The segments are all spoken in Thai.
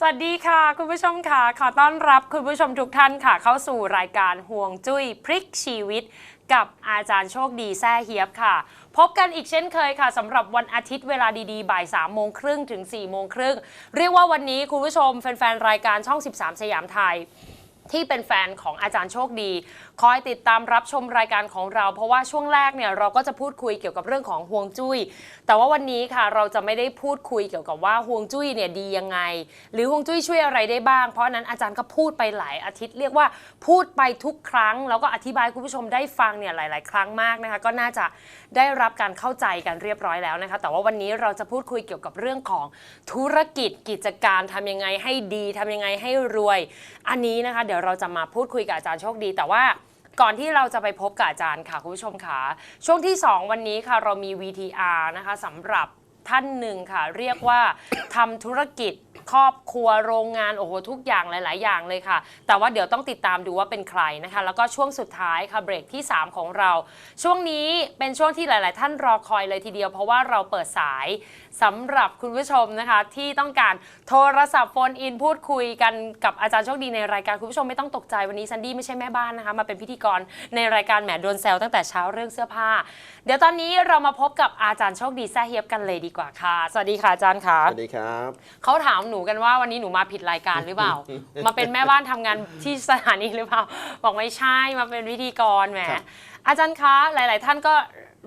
สวัสดีค่ะ คุณผู้ชมค่ะ ขอต้อนรับคุณผู้ชมทุกท่านค่ะ เข้าสู่รายการห่วงจุ้ยพลิกชีวิต กับอาจารย์โชคดีแซ่เฮียบค่ะ พบกันอีกเช่นเคยค่ะสำหรับวันอาทิตย์เวลาดีๆ บ่าย3โมงครึ่งถึง4โมงครึ่งเรียกว่าวันนี้คุณผู้ชมแฟนๆ รายการช่อง 13 สยามไทยที่เป็นแฟนของอาจารย์โชคดี คอยติดตามรับชมรายการของเรา เพราะว่าช่วงแรกเนี่ยเราก็จะพูดคุยเกี่ยวกับเรื่องของห่วงจุ้ย แต่ว่าวันนี้ค่ะเราจะไม่ได้พูดคุยเกี่ยวกับว่าห่วงจุ้ยเนี่ยดียังไง หรือห่วงจุ้ยช่วยอะไรได้บ้าง เพราะนั้นอาจารย์ก็พูดไปหลายอาทิตย์เรียกว่าพูดไปทุกครั้ง แล้วก็อธิบายคุณผู้ชมได้ฟังเนี่ยหลาย ๆ ครั้งมากนะคะ ก็น่าจะได้รับการเข้าใจกันเรียบร้อยแล้วนะคะ แต่ว่าวันนี้เราจะพูดคุยเกี่ยวกับเรื่องของธุรกิจกิจการทำยังไงให้ดีทำยังไงให้รวย อันนี้นะคะ เดี๋ยวเราจะมาพูดคุยกับอาจารย์โชคดี แต่ว่า ก่อนที่เราจะไปพบกับอาจารย์ค่ะคุณผู้ชมค่ะช่วงที่ 2 วันนี้ค่ะเรามี VTR นะคะสำหรับ ท่านหนึ่งค่ะ เรียกว่า ทำธุรกิจครอบครัวโรงงานโอ้โหทุกอย่างหลาย ๆ อย่างเลยค่ะ แต่ว่าเดี๋ยวต้องติดตามดูว่าเป็นใครนะคะ แล้วก็ช่วงสุดท้ายค่ะเบรกที่ 3 ของเรา ช่วงนี้เป็นช่วงที่หลาย ๆ ท่านรอคอยเลยทีเดียว เพราะว่าเราเปิดสายสำหรับคุณผู้ชมนะคะ ที่ต้องการโทรศัพท์โฟนอินพูดคุยกันกับอาจารย์โชคดีในรายการคุณผู้ชมไม่ต้องตกใจวันนี้ซันดี้ไม่ใช่แม่บ้านนะคะ มาเป็นพิธีกรในรายการแหมโดนแซวตั้งแต่เช้าเรื่องเสื้อผ้า เดี๋ยวตอนนี้เรามาพบกับอาจารย์โชคดีแซ่เฮียบกันเลยดีกว่าค่ะ สวัสดีค่ะอาจารย์ค่ะสวัสดีครับเขาถามหนูกันว่าวันนี้หนูมาผิดรายการหรือเปล่า มาเป็นแม่บ้านทำงานที่สถานีหรือเปล่า บอกไม่ใช่มาเป็นพิธีกรแหมครับอาจารย์คะหลาย ๆ ท่านก็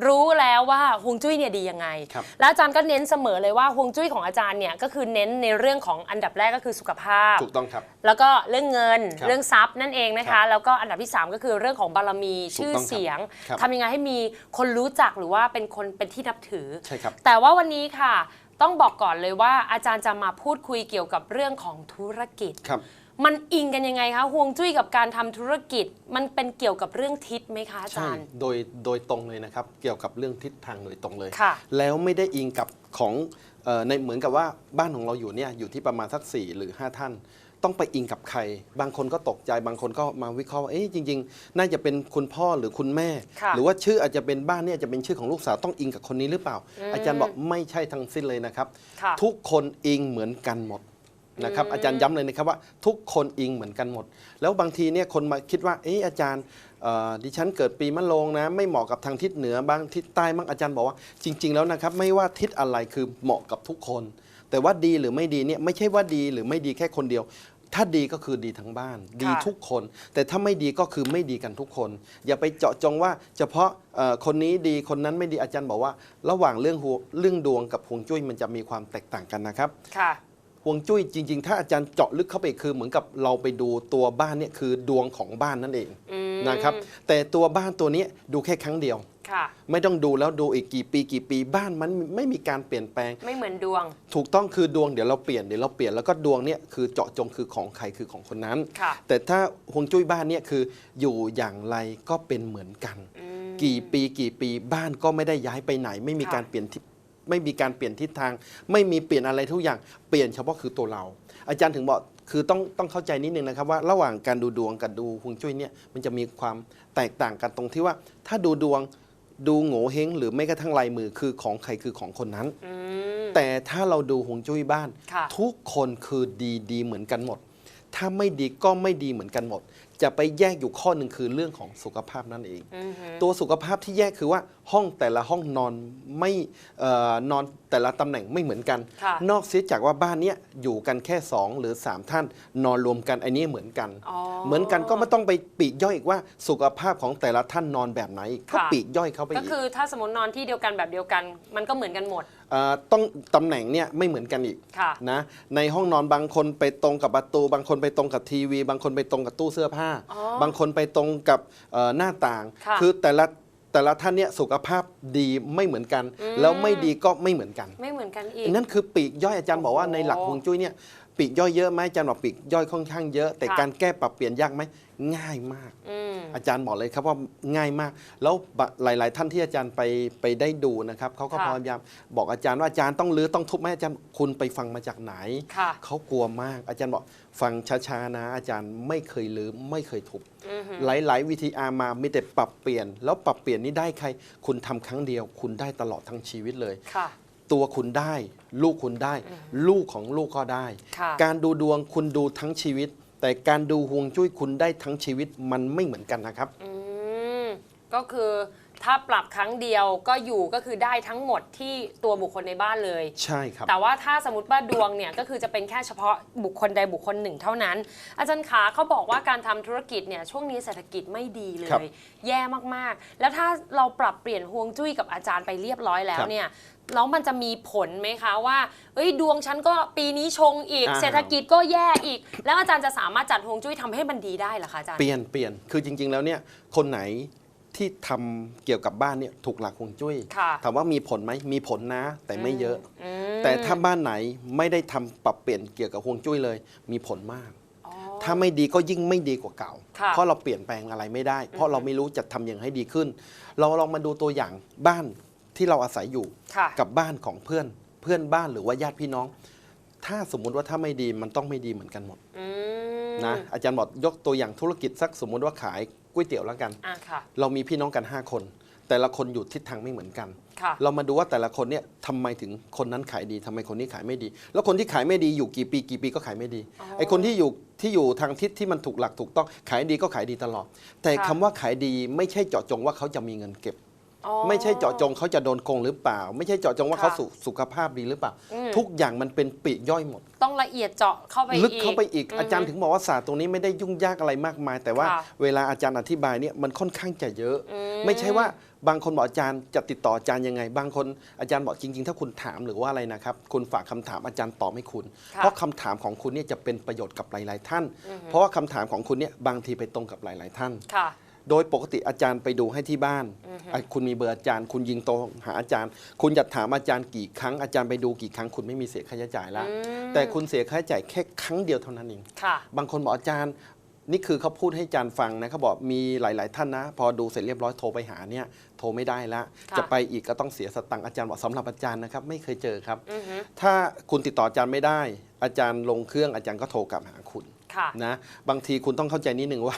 รู้แล้วว่าฮวงจุ้ยเนี่ยดียังไง ครับ แล้วอาจารย์ก็เน้นเสมอเลยว่าฮวงจุ้ยของอาจารย์เนี่ยก็คือเน้นในเรื่องของอันดับแรกก็คือสุขภาพ ถูกต้องครับ แล้วก็เรื่องเงินครับเรื่องทรัพย์นั่นเองนะครัคะ บแล้วก็อันดับที่ 3 ก็คือเรื่องของบารมีถูกชื่อต้องครับเสียงครับทำยังไงให้มีคนรู้จักหรือว่าเป็นคนเป็นที่นับถือ ใช่ครับ แต่ว่าวันนี้ค่ะ ต้องบอกก่อนเลยว่าอาจารย์จะมาพูดคุยเกี่ยวกับเรื่องของธุรกิจ ครับ มันอิงกันยังไงคะห่วงจุ้ยกับการทำธุรกิจ มันเป็นเกี่ยวกับเรื่องทิศไหมคะอาใช่จารย์ โดยโดยตรงเลยนะครับ เกี่ยวกับเรื่องทิศทางโดยตรงเลย ค่ะ แล้วไม่ได้อิงกับของเอ่อในเหมือนกับว่าบ้านของเราอยู่เนี่ยอยู่ที่ประมาณสัก4หรือ 5 ท่าน ต้องไปอิงกับใคร บางคนก็ตกใจบางคนก็มาวิเคราะห์ว่าเอ๊ะจริง ๆ น่าจะเป็นคุณพ่อหรือคุณแม่ ค่ะ หรือว่าชื่ออาจจะเป็นบ้านเนี่ยอาจจะเป็นชื่อของลูกสาวต้องอิงกับคนนี้หรือเปล่าอืมอาจารย์บอกไม่ใช่ทั้งสิ้นเลยนะครับ ค่ะ ทุกคนอิงเหมือนกันหมด นะครับอืมอาจารย์ย้ำเลยนะครับว่าทุกคนอิงเหมือนกันหมด แล้วบางทีเนี่ยคนมาคิดว่าเอออาจารย์เอ่อดิฉันเกิดปีมะโรงนะ ไม่เหมาะกับทางทิศเหนือบางทิศใต้บ้างอาจารย์บอกว่าจริง ๆ แล้วนะครับไม่ว่าทิศอะไรคือเหมาะกับทุกคน แต่ว่าดีหรือไม่ดีเนี่ยไม่ใช่ว่าดีหรือไม่ดีแค่คนเดียวถ้าดีก็คือดีทั้งบ้าน ดีทุกคน แต่ถ้าไม่ดีก็คือไม่ดีกันทุกคน อย่าไปเจาะจงว่าเฉพาะเอ่อคนนี้ดีคนนั้นไม่ดีอาจารย์บอกว่า ระหว่างเรื่องหัวเรื่องดวงกับฮวงจุ้ยมันจะมีความแตกต่างกันนะครับค่ะฮ วงจุ้ยจริง ๆ ถ้าอาจารย์เจาะลึกเข้าไปคือเหมือนกับเราไปดูตัวบ้านเนี่ยคือดวงของบ้านนั่นเองอืมนะครับ แต่ตัวบ้านตัวเนี้ยดูแค่ครั้งเดียวค่ะไม่ต้องดูแล้วดูอีกกี่ปีกี่ปีบ้านมันไม่มีการเปลี่ยนแปลง ไม่เหมือนดวง ถูกต้องคือดวงเดี๋ยวเราเปลี่ยนเดี๋ยวเราเปลี่ยนแล้วก็ดวงเนี่ยคือเจาะจงคือของใครคือของคนนั้นค่ะแต่ถ้าฮวงจุ้ยบ้านเนี่ยคืออยู่อย่างไรก็เป็นเหมือนกันอืมกี่ปีกี่ปีบ้านก็ไม่ได้ย้ายไปไหน ไม่มีค่ะการเปลี่ยนทิศ ไม่มีการเปลี่ยนทิศทาง ไม่มีเปลี่ยนอะไรทุกอย่างเปลี่ยนเฉพาะคือตัวเรา อาจารย์ถึงบอกคือต้องต้องเข้าใจนิดนึงนะครับว่าระหว่างการดูดวงกับดูฮวงจุ้ยเนี่ยมันจะมีความแตกต่างกันตรงที่ว่า ถ้าดูดวงดูโง่เฮงหรือไม่กระทั่งลายมือคือของใครคือของคนนั้นอืมแต่ถ้าเราดูฮวงจุ้ยบ้านค่ะทุกคนคือดีดีเหมือนกันหมด ถ้าไม่ดีก็ไม่ดีเหมือนกันหมด จะไปแยกอยู่ข้อหนึ่งคือเรื่องของสุขภาพนั่นเองอือหือตัวสุขภาพที่แยกคือว่าห้องแต่ละห้องนอนไม่เอ่อนอนแต่ละตำแหน่งไม่เหมือนกันค่ะนอกเสียจากว่าบ้านเนี้ยอยู่กันแค่ 2 หรือ 3 ท่าน นอนรวมกันอันนี้เหมือนกันอ๋อเหมือนกันก็ไม่ต้องไปปีกย่อยอีกว่าสุขภาพของแต่ละท่านนอนแบบไหนก็ค่ะปีกย่อยเข้าไปก็อีกคือถ้าสมมตินอนที่เดียวกันแบบเดียวกัน มันก็เหมือนกันหมดเอ่อ ต้องตำแหน่งเนี่ยไม่เหมือนกันอีกค่ะ นะในห้องนอนบางคนไปตรงกับประตู บางคนไปตรงกับทีวี บางคนไปตรงกับตู้เสื้อผ้า อ๋อบางคนไปตรงกับเอ่อหน้าต่างค่ะ อแต่ละแต่ละท่านเนี่ยสุขภาพดีไม่เหมือนกันอืมแล้วไม่ดีก็ไม่เหมือนกัน ไม่เหมือนกันอีก นั่นคือปีกย่อยอาจารย์บอกว่าโอ้โหในหลักฮวงจุ้ยเนี่ย ปีกย่อยเยอะไหมอาจารย์บอกปีกย่อยค่อนข้างเยอะ แต่ค่ะ การแก้ปรับเปลี่ยนยากไหมง่ายมาก อืม อาจารย์บอกเลยครับว่าง่ายมาก แล้วบะหลาย ๆ ท่านที่อาจารย์ไปไปได้ดูนะครับเขาก็ค่ะ พยายามบอกอาจารย์ว่าอาจารย์ต้องรื้อต้องทุบไหมอาจารย์คุณไปฟังมาจากไหน ค่ะ เขากลัวมาก อาจารย์บอกฟังช้าๆนะ อาจารย์ไม่เคยลืมไม่เคยทุบอือหือ หลาย ๆ วิธีอามามีแต่ปรับเปลี่ยน แล้วปรับเปลี่ยนนี่ได้ใคร คุณทำครั้งเดียว คุณได้ตลอดทั้งชีวิตเลย ค่ะ ตัวคุณได้ ลูกคุณได้ ลูกของลูกก็ได้ค่ะการดูดวงคุณดูทั้งชีวิต แต่การดูฮวงจุ้ยคุณได้ทั้งชีวิตมันไม่เหมือนกันนะครับอืมก็คือถ้าปรับครั้งเดียวก็อยู่ก็คือได้ทั้งหมดที่ตัวบุคคลในบ้านเลย ใช่ครับ แต่ว่าถ้าสมมติว่าดวงเนี่ยก็คือจะเป็นแค่เฉพาะบุคคลใดบุคคลหนึ่งเท่านั้น อาจารย์ขาเขาบอกว่าการทำธุรกิจเนี่ยช่วงนี้เศรษฐกิจไม่ดีเลครับยแย่มากๆ แล้วถ้าเราปรับเปลี่ยนฮวงจุ้ยกับอาจารย์ไปเรียบร้อยแล้วครับเนี่ย แล้วมันจะมีผลไหมคะว่าเอ้ยดวงฉันก็ปีนี้ชงอีก อ่า เศรษฐกิจก็แย่อีก แล้วอาจารย์จะสามารถจัดฮวงจุ้ยทำให้มันดีได้เหรอคะอาจารย์ เปลี่ยนเปลี่ยนคือจริง ๆ แล้วเนี่ยคนไหนที่ทำเกี่ยวกับบ้านเนี่ยถูกหลักฮวงจุ้ยค่ะ ถามว่ามีผลไหมมีผลนะ แต่ไม่เยอะ อืมแต่ถ้าบ้านไหนไม่ได้ทำปรับเปลี่ยนเกี่ยวกับฮวงจุ้ยเลย มีผลมาก อ๋อ ถ้าไม่ดีก็ยิ่งไม่ดีกว่าเก่า ค่ะ เพราะเราเปลี่ยนแปลงอะไรไม่ได้ เพราะเราไม่รู้จะทำอย่างให้ดีขึ้น เราลองมาดูตัวอย่างบ้าน ที่เราอาศัยอยู่ค่ะกับบ้านของเพื่อนเพื่อนบ้านหรือว่าญาติพี่น้อง ถ้าสมมุติว่าถ้าไม่ดีมันต้องไม่ดีเหมือนกันหมดอืมนะอาจารย์บอกยกตัวอย่างธุรกิจสักสมมุติว่าขายก๋วยเตี๋ยวแล้วกัน อะค่ะ เรามีพี่น้องกัน 5 คน แต่ละคนอยู่ทิศทางไม่เหมือนกัน ค่ะ เรามาดูว่าแต่ละคนเนี่ยทำไมถึงคนนั้นขายดีทำไมคนนี้ขายไม่ดี แล้วคนที่ขายไม่ดีอยู่กี่ปีกี่ปีก็ขายไม่ดีอ๋อไอ้คนที่อยู่ที่อยู่ทางทิศที่มันถูกหลักถูกต้องขายดีก็ขายดีตลอด แต่ค่ะคำว่าขายดีไม่ใช่เจาะจงว่าเขาจะมีเงินเก็บ อ๋อ ไม่ใช่เจาะจงเขาจะโดนโกงหรือเปล่า ไม่ใช่เจาะจงว่าค่ะเขาสุสุขภาพดีหรือเปล่า อืม ทุกอย่างมันเป็นปลีกย่อยหมด ต้องละเอียดเจาะเข้าไปลึกเข้าไปอีกมอาจารย์ถึงบอกว่าศาสตร์ตรงนี้ไม่ได้ยุ่งยากอะไรมากมาย แต่ว่าค่ะเวลาอาจารย์อธิบายเนี่ยมันค่อนข้างจะเยอะอืไม่ใช่ว่าบางคนบอกอาจารย์จะติดต่ออาจารย์ยังไง บางคนอาจารย์บอกจริง ๆ ถ้าคุณถามหรือว่าอะไรนะครับคุณฝากคำถามอาจารย์ตอบให้คุณ ค่ะเพราะคำถามของคุณเนี่ยจะเป็นประโยชน์กับหลาย ๆ ท่าน เพราะว่าคำถามของคุณเนี่ยบางทีไปตรงกับหลาย ๆ ท่าน ค่ะ โดยปกติอาจารย์ไปดูให้ที่บ้านอะคุณมีเบอร์อาจารย์ คุณยิงโตหาอาจารย์ คุณจะถามอาจารย์กี่ครั้งอาจารย์ไปดูกี่ครั้งคุณไม่มีเสียค่าใช้จ่ายแล้วอืมแต่คุณเสียค่าใช้จ่ายแค่ครั้งเดียวเท่านั้นเองค่ะบางคนบอกอาจารย์นี่คือเขาพูดให้อาจารย์ฟังนะเขาบอกมีหลาย ๆ ท่านนะ พอดูเสร็จเรียบร้อยโทรไปหาเนี่ยโทรไม่ได้แล้วค่ะจะไปอีกก็ต้องเสียสตังค์อาจารย์บอกสำหรับอาจารย์นะครับไม่เคยเจอครับอือฮึถ้าคุณติดต่ออาจารย์ไม่ได้ อาจารย์ลงเครื่องอาจารย์ก็โทรกลับหาคุณค่ะนะบางทีคุณต้องเข้าใจนิดหนึ่งว่า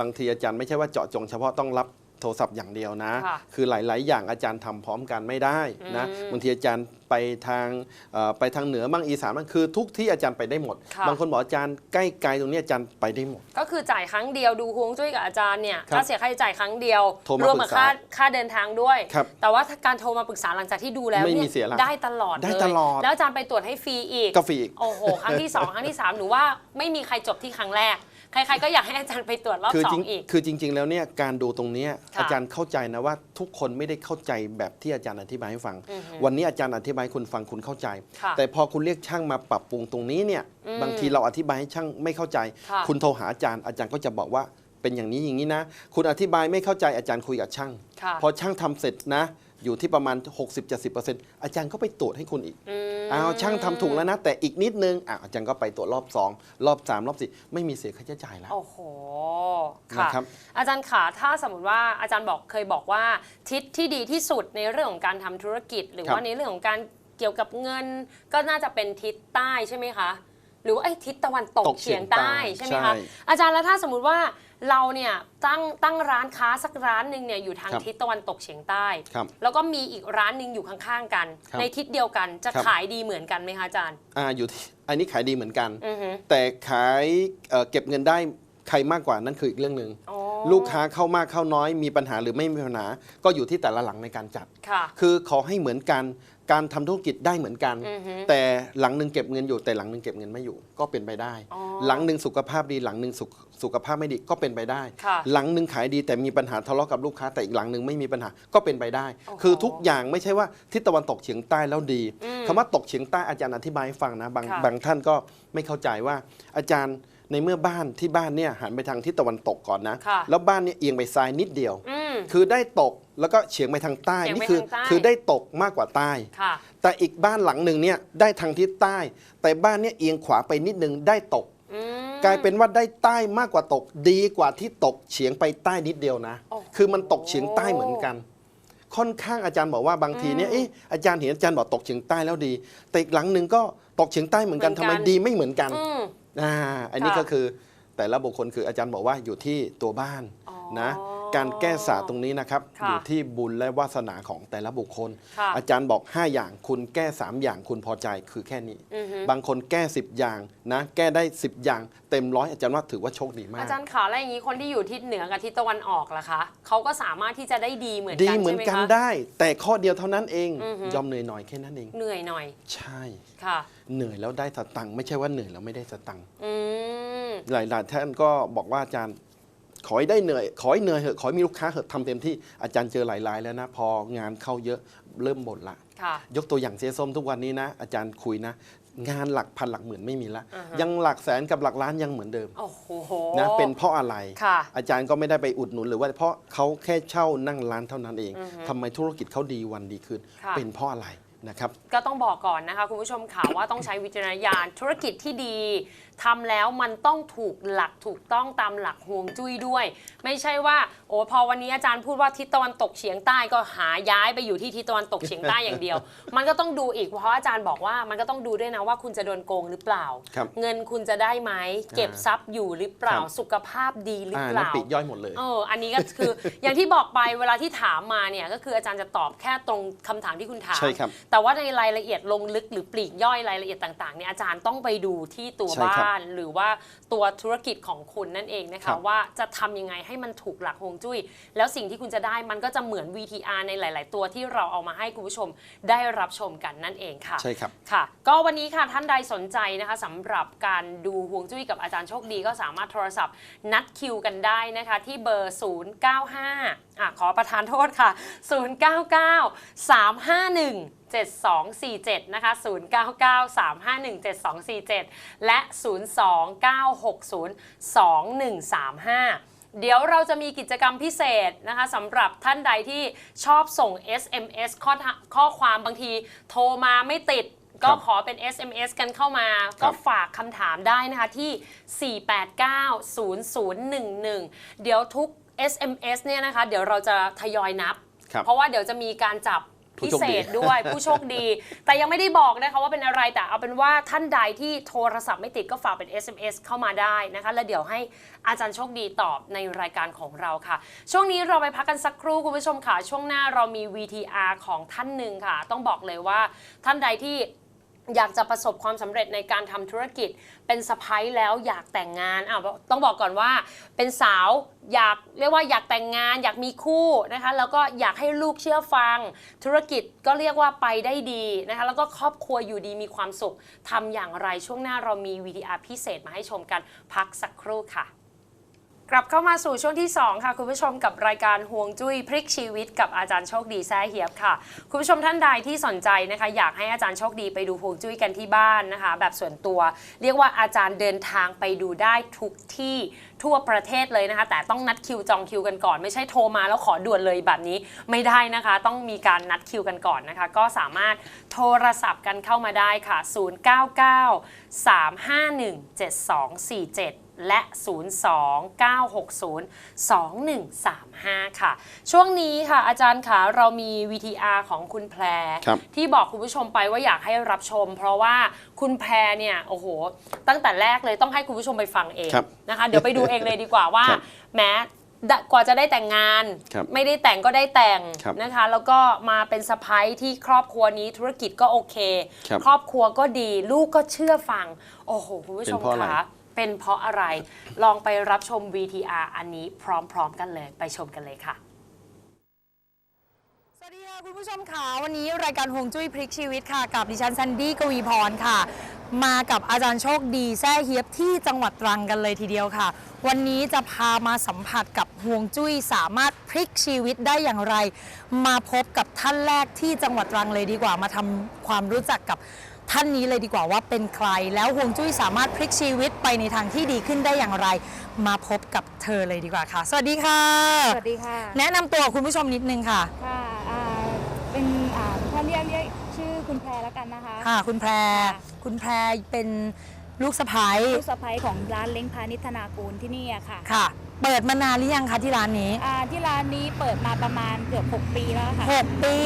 บางทีอาจารย์ไม่ใช่ว่าเจาะจงเฉพาะต้องรับโทรศัพท์อย่างเดียวนะ ค่ะคือหลาย ๆ อย่างอาจารย์ทำพร้อมกันไม่ได้นะ อืมบางทีอาจารย์ไปทางเอ่อไปทางเหนือบ้างอีสานบ้างคือทุกที่อาจารย์ไปได้หมด ค่ะ บางคนบอกอาจารย์ใกล้ไกลตรงนี้อาจารย์ไปได้หมด ก็คือจ่ายครั้งเดียวดูฮวงจุ้ยกับอาจารย์เนี่ยครับก็เสียค่าใช้จ่ายครั้งเดียวโทรมารวมกับปรึกษาค่าค่าเดินทางด้วย ครับแต่ว่าถ้าการโทรมาปรึกษาหลังจากที่ดูแล้วไม่มีนี่เสียละได้ตลอดได้เลยตลอด แล้วอาจารย์ไปตรวจให้ฟรีอีกก็ฟรีอีก โอ้โห ครั้งที่ 2 ครั้งที่ 3 หนูว่าไม่มีใครจบที่ครั้งแรก ใครๆก็อยากให้อาจารย์ไปตรวจรอบคือสอจริงงอีก คือจริง ๆ แล้วเนี่ยการดูตรงเนี้ยค่ะอาจารย์เข้าใจนะว่าทุกคนไม่ได้เข้าใจแบบที่อาจารย์อธิบายให้ฟัง อือฮึวันนี้อาจารย์อธิบายให้คุณฟังคุณเข้าใจ ค่ะแต่พอคุณเรียกช่างมาปรับปรุงตรงนี้เนี่ยอืมบางทีเราอธิบายให้ช่างไม่เข้าใจ ค่ะ คุณโทรหาอาจารย์อาจารย์ก็จะบอกว่าเป็นอย่างนี้อย่างนี้นะ คุณอธิบายไม่เข้าใจอาจารย์คุยกับช่าง ค่ะ พอช่างทำเสร็จนะ อยู่ที่ประมาณ 60-70%อาจารย์ก็ไปตรวจให้คุณอีกอืมอ้าวช่างทำถูกแล้วนะ แต่อีกนิดนึงอะอาจารย์ก็ไปตรวจรอบ 2 รอบ 3 รอบ 4 ไม่มีเสียค่าใช้จ่ายแล้ว โอ้โห ค่ะนะครับ อาจารย์ขาถ้าสมมติว่าอาจารย์บอกเคยบอกว่าทิศที่ดีที่สุดในเรื่องของการทำธุรกิจ หรือครับ ว่าในเรื่องของการเกี่ยวกับเงิน ก็น่าจะเป็นทิศใต้ใช่ไหมคะ หรือว่าไอ้ทิศตะวันตกตกเฉีเฉียยงงใต้ใต้ใช่ไหมคะใช่อาจารย์แล้วถ้าสมมุติว่า เราเนี่ยตั้งตั้งร้านค้าสักร้านหนึ่งเนี่ยอยู่ทางครับทิศตะวันตกเฉียงใต้ ครับแล้วก็มีอีกร้านหนึ่งอยู่ข้างๆกัน ครับในทิศเดียวกันจะครับ ขายดีเหมือนกันไหมคะอาจารย์ อ่าอยู่ที่อันนี้ขายดีเหมือนกัน อือฮึแต่ขายเอ่อเก็บเงินได้ ใครมากกว่านั่นคืออีกเรื่องหนึ่งอ๋อลูกค้าเข้ามากเข้าน้อยมีปัญหาหรือไม่มีปัญหา ก็อยู่ที่แต่ละหลังในการจัดค่ะคือขอให้เหมือนกันการทำธุรกิจได้เหมือนกันอือฮึแต่หลังหนึ่งเก็บเงินอยู่ แต่หลังหนึ่งเก็บเงินไม่อยู่ ก็เป็นไปได้อ๋อหลังหนึ่งสุขภาพดีหลังหนึ่งสุขสุขภาพไม่ดีก็เป็นไปได้ค่ะหลังหนึ่งขายดีแต่มีปัญหาทะเลาะกับลูกค้าแต่อีกหลังหนึ่งไม่มีปัญหาก็เป็นไปได้โอ้โหคือทุกอย่างไม่ใช่ว่าทิศตะวันตกเฉียงใต้แล้วดีอืมคำว่าตกเฉียงใต้อาจารย์อธิบายให้ฟังนะบางค่ะบางท่านก็ไม่เข้าใจว่าอาจารย์ ในเมื่อบ้านที่บ้านเนี่ยหันไปทางทิศตะวันตกก่อนนะ ค่ะ แล้วบ้านเนี่ยเอียงไปซ้ายนิดเดียว อืม คือได้ตกแล้วก็เฉียงไปทางใต้เฉียงไปนี่คือทางใต้ คือได้ตกมากกว่าใต้ ค่ะ แต่อีกบ้านหลังหนึ่งเนี่ยได้ทางทิศใต้ แต่บ้านเนี่ยเอียงขวาไปนิดนึงได้ตก อืม กลายเป็นว่าได้ใต้มากกว่าตกดีกว่าที่ตกเฉียงไปใต้นิดเดียวนะ โอ้โหคือมันตกเฉียงใต้เหมือนกัน ค่อนข้างอาจารย์บอกว่าบางทีเนี่ยเอ๊ะอาจารย์เห็นอาจารย์บอกตกเฉียงใต้แล้วดี แต่อีกหลังหนึ่งก็ตกเฉียงใต้เหมือนกันเหมืทำอนกัน ไมดีไม่เหมือนกัน อืม อ่าอันนี้ก็คือแต่ละบุคคลคืออาจารย์บอกว่าอยู่ที่ตัวบ้านนะ การแก้ศาสตร์ตรงนี้นะครับ ค่ะอยู่ที่บุญและวาสนาของแต่ละบุคคล ค่ะ อาจารย์บอก 5 อย่างคุณแก้ 3 อย่างคุณพอใจคือแค่นี้ อือฮึบางคนแก้ 10 อย่างนะ แก้ได้ 10 อย่าง เต็มร้อยอาจารย์ว่าถือว่าโชคดีมาก อาจารย์ขาแล้วอย่างนี้คนที่อยู่ทิศเหนือกับทิศตะวันออกล่ะคะเขาก็สามารถที่จะได้ดีเหมือนดีกันเหมือนใช่ไหมกันคะ ได้ แต่ข้อเดียวเท่านั้นเอง อือฮึ ยอมเหนื่อยหน่อยแค่นั้นเอง เหนื่อยหน่อยใช่ ค่ะ เหนื่อยแล้วได้สตังค์ไม่ใช่ว่าเหนื่อยแล้วไม่ได้สตังค์อืม หลายๆท่านก็บอกว่าอาจารย์ ขอให้ได้เหนื่อย ขอให้เหนื่อยเหอะขอให้มีลูกค้าเหอะทำเต็มที่อาจารย์เจอหลายรายแล้วนะ พองานเข้าเยอะเริ่มบ่นละ ค่ะ ยกตัวอย่างเสียส้มทุกวันนี้นะ อาจารย์คุยนะ งานหลักพันหลักหมื่นไม่มีละ อ่าฮะ ยังหลักแสนกับหลักล้านยังเหมือนเดิมโอ้โห นะเป็นเพราะอะไร ค่ะอาจารย์ก็ไม่ได้ไปอุดหนุนหรือว่าเพราะเขาแค่เช่านั่งร้านเท่านั้นเองอือฮึทำไมธุรกิจเขาดีวันดีขึ้นค่ะ เป็นเพราะอะไรนะครับ ก็ต้องบอกก่อนนะคะ คุณผู้ชมค่ะว่าต้องใช้วิจารณญาณธุรกิจที่ดี ทำแล้วมันต้องถูกหลักถูกต้องตามหลักฮวงจุ้ยด้วย ไม่ใช่ว่าโอ้พอวันนี้อาจารย์พูดว่าทิศตะวันตกเฉียงใต้ก็หาย้ายไปอยู่ที่ทิศตะวันตกเฉียงใต้อย่างเดียว มันก็ต้องดูอีกเพราะอาจารย์บอกว่ามันก็ต้องดูด้วยนะว่าคุณจะโดนโกงหรือเปล่า ครับเงินคุณจะได้ไหมเก็บทรัพย์อยู่หรือเปล่าครับ สุขภาพดีหรืออ่าเปนั่นล่าปีกย่อยหมดเลย เออ อันนี้ก็คือ อย่างที่บอกไปเวลาที่ถามมาเนี่ยก็คืออาจารย์จะตอบแค่ตรงคำถามที่คุณถาม ใช่ครับแต่ว่าในรายละเอียดลงลึกหรือปลีกย่อยรายละเอียดต่างๆเนี่ยอาจารย์ต้องไปดูที่ตัวใช่ครับบ้าน หรือว่าตัวธุรกิจของคุณนั่นเองนะครัคะบ ว่าจะทำยังไงให้มันถูกหลักฮวงจุ้ย แล้วสิ่งที่คุณจะได้มันก็จะเหมือน VTR ในหลาย ๆ ตัวที่เราเอามาให้คุณผู้ชมได้รับชมกันนั่นเองค่ะ ใช่ครับ ค่ะก็วันนี้ค่ะท่านใดสนใจนะคะสำหรับการดูฮวงจุ้ยกับอาจารย์โชคดีก็สามารถโทรศัพท์ นัดคิวกันได้นะคะที่เบอร์ 095 อะขอประทานโทษค่ะ 099 351 7247 นะคะ 099 351 7247 และ 02960 2135เดี๋ยวเราจะมีกิจกรรมพิเศษนะคะสำหรับท่านใดที่ชอบส่ง SMS ข้อทะข้อความบางทีโทรมาไม่ติด ก็ครับขอเป็น SMS กันเข้ามาครัก็บฝากคำถามได้นะคะที่ 489-0011 เดี๋ยวทุก SMS เนี่ยนะคะ เดี๋ยวเราจะทยอยนับ ครับ เพราะว่าเดี๋ยวจะมีการจับผู้พิโชคเศดีษด้วยผู้โชคดี แต่ยังไม่ได้บอกนะคะว่าเป็นอะไรแต่เอาเป็นว่าท่านใดที่โทรศัพท์ไม่ติดก็ฝากเป็น SMS เข้ามาได้นะคะ แล้วเดี๋ยวให้อาจารย์โชคดีตอบในรายการของเราค่ะ ช่วงนี้เราไปพักกันสักครู่คุณผู้ชมค่ะ ช่วงหน้าเรามี VTR ของท่านหนึ่งค่ะ ต้องบอกเลยว่าท่านใดที่ อยากจะประสบความสำเร็จในการทำธุรกิจ เป็นสะพ้ยแล้วอยากแต่งงานอะต้องบอกก่อนว่า เป็นสาวอยากเรียกว่าอยากแต่งงาน อยากมีคู่นะคะแล้วก็อยากให้ลูกเชื่อฟัง ธุรกิจก็เรียกว่าไปได้ดีนะคะแล้วก็ครอบครัวอยู่ดีมีความสุขทำอย่างไรช่วงหน้าเรามี VTR พิเศษมาให้ชมกันพักสักครู่ค่ะ กลับเข้ามาสู่ช่วงที่ 2 ค่ะ คุณผู้ชมกับรายการห่วงจุ้ยพลิกชีวิตกับอาจารย์โชคดีแซ่เฮียบค่ะ คุณผู้ชมท่านใดที่สนใจนะคะ อยากให้อาจารย์โชคดีไปดูห่วงจุ้ยกันที่บ้านนะคะ แบบส่วนตัว เรียกว่าอาจารย์เดินทางไปดูได้ทุกที่ทั่วประเทศเลยนะคะ แต่ต้องนัดคิวจองคิวกันก่อน ไม่ใช่โทรมาแล้วขอด่วนเลยแบบนี้ไม่ได้นะคะ ต้องมีการนัดคิวกันก่อนนะคะ ก็สามารถโทรศัพท์กันเข้ามาได้ค่ะ 099 351 7247 และ 029602135 ค่ะ ช่วงนี้ค่ะ อาจารย์คะเรามี VTR ของคุณแพร ครับที่บอกคุณผู้ชมไปว่าอยากให้รับชม เพราะว่าคุณแพรเนี่ยโอ้โห ตั้งแต่แรกเลยต้องให้คุณผู้ชมไปฟังเองครับนะคะ เดี๋ยวไปดูเองเลยดีกว่าว่าครับแม้ดะกว่าจะได้แต่งงาน ครับไม่ได้แต่งก็ได้แต่งครับนะคะ แล้วก็มาเป็นสะพ้ายที่ครอบครัวนี้ธุรกิจก็โอเคครับครอบครัวก็ดีลูกก็เชื่อฟัง โอ้โหคุณผู้ชมเป็นเพราะอะไร คะ เป็นเพราะอะไร ลองไปรับชม VTR อันนี้พร้อมๆกันเลยไปชมกันเลยค่ะสวัสดีค่ะคุณผู้ชมค่ะวันนี้รายการฮวงจุ้ยพลิกชีวิตค่ะ กับดิฉันซันดี้กวีพรค่ะ มากับอาจารย์โชคดีแซ่เฮียบที่จังหวัดตรังกันเลยทีเดียวค่ะ วันนี้จะพามาสัมผัสกับฮวงจุ้ยสามารถพลิกชีวิตได้อย่างไร มาพบกับท่านแรกที่จังหวัดตรังเลยดีกว่ามาทำความรู้จักกับ ท่านนี้เลยดีกว่าว่าเป็นใคร แล้วฮวงจุ้ยสามารถพลิกชีวิตไปในทางที่ดีขึ้นได้อย่างไร มาพบกับเธอเลยดีกว่าค่ะ สวัสดีค่ะ สวัสดีค่ะ แนะนำตัวคุณผู้ชมนิดนึงค่ะ ค่ะอ่าเป็นอ่าท่านเรียกเรียกชื่อคุณแพรแล้วกันนะคะ ค่ะ คุณแพร ค่ะ คุณแพรเป็นลูกสะพ้ายลูกสะใภ้ของร้านเล้งพาณิชธนากูลที่นี่อะค่ะ ค่ะ เปิดมานานหรือยังคะที่ร้านนี้ อ่าที่ร้านนี้เปิดมาประมาณเกือบ 6 ปีแล้วค่ะ 6 ปี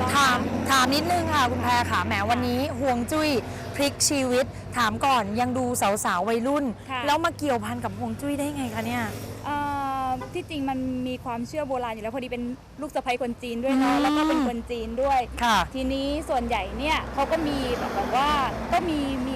ลองถามถามนิดนึงค่ะ คุณแพรค่ะแหมวันนี้ห่วงจุ้ยพลิกชีวิต ถามก่อนยังดูสาวๆวัยรุ่น ค่ะ แล้วมาเกี่ยวพันกับห่วงจุ้ยได้ไงคะเนี่ยอ่าทที่จริงมันมีความเชื่อโบราณอยู่แล้วพอดีเป็นลูกสะใภ้คนจีนด้วยเนาะแล้วก็เป็นคนจีนด้วย ค่ะ ทีนี้ส่วนใหญ่เนี่ยเขาก็มีแบบว่าก็มีมี